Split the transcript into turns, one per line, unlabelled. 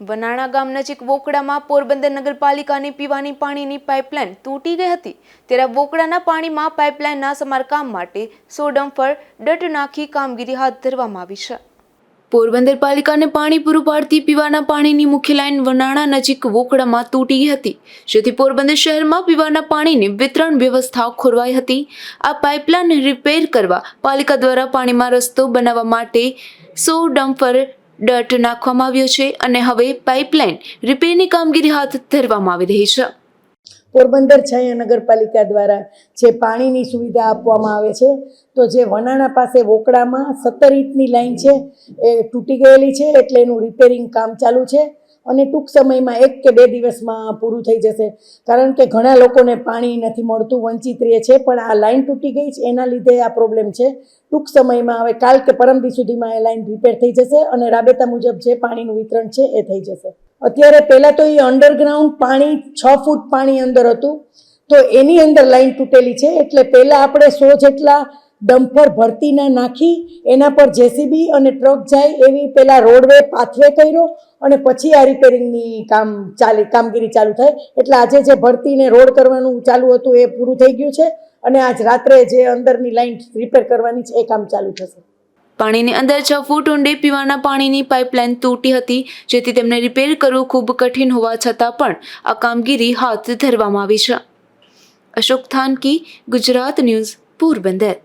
વનાણા ગામ નજીક વોકડામાં પોરબંદર નગરપાલિકાની પીવાની પાણીની પાઇપલાઇન તૂટી ગઈ હતી. ત્યારે વોકડાના પાણીમાં પાઇપલાઇનના સમારકામ માટે સો ડમ્ફર ડટ નાખી કામગીરી હાથ ધરવામાં આવી છે. પોરબંદર પાલિકાને પાણી પૂરું પાડતી પીવાના પાણીની મુખ્ય લાઇન વનાણા નજીક વોકડામાં તૂટી ગઈ હતી. જેથી પોરબંદર શહેરમાં પીવાના પાણીની વિતરણ વ્યવસ્થા ખોરવાઈ હતી. આ પાઇપલાઇન રિપેર કરવા પાલિકા દ્વારા પાણીમાં રસ્તો બનાવવા માટે સો ડમ્પર ડટ નાખવામાં આવ્યો છે અને હવે પાઇપલાઇન રિપેરની કામગીરી હાથ ધરવામાં આવી રહી છે.
પોરબંદર છાયા નગરપાલિકા દ્વારા જે પાણીની સુવિધા આપવામાં આવે છે, તો જે વનાણા પાસે વોકડામાં સત્તર ઇંચની લાઈન છે, એ તૂટી ગયેલી છે, એટલે એનું રિપેરિંગ કામ ચાલુ છે. અને ટૂંક સમયમાં એક કે બે દિવસમાં પૂરું થઈ જશે. કારણ કે ઘણા લોકોને પાણી નથી મળતું, વંચિત રહે છે, પણ આ લાઈન તૂટી ગઈ છે, એના લીધે આ પ્રોબ્લેમ છે. ટૂંક સમયમાં હવે કાલ કે પરમદી સુધીમાં એ લાઈન રિપેર થઈ જશે અને રાબેતા મુજબ જે પાણીનું વિતરણ છે એ થઈ જશે. અત્યારે પહેલાં તો એ અંડરગ્રાઉન્ડ પાણી, છ ફૂટ પાણી અંદર હતું. તો એની અંદર લાઈન તૂટેલી છે, એટલે પહેલાં આપણે સો જેટલા ડમ્પર ભરતીને નાખી, એના પર જેસીબી અને ટ્રક જાય એવી પહેલાં રોડવે પાથવે કર્યો અને પછી આ રિપેરિંગની કામ ચાલી, કામગીરી ચાલુ થાય એટલે આજે જે ભરતીને રોડ કરવાનું ચાલુ હતું એ પૂરું થઈ ગયું છે અને આજ રાત્રે જે અંદરની લાઈન રિપેર કરવાની છે એ કામ ચાલુ થશે.
પાણીની અંદર છ ફૂટ ઊંડે પીવાના પાણીની પાઇપલાઇન તૂટી હતી, જેથી તેમને રિપેર કરવું ખૂબ કઠિન હોવા છતાં પણ આ કામગીરી હાથ ધરવામાં આવી છે. અશોક થાનકી, ગુજરાત ન્યૂઝ, પોરબંદર.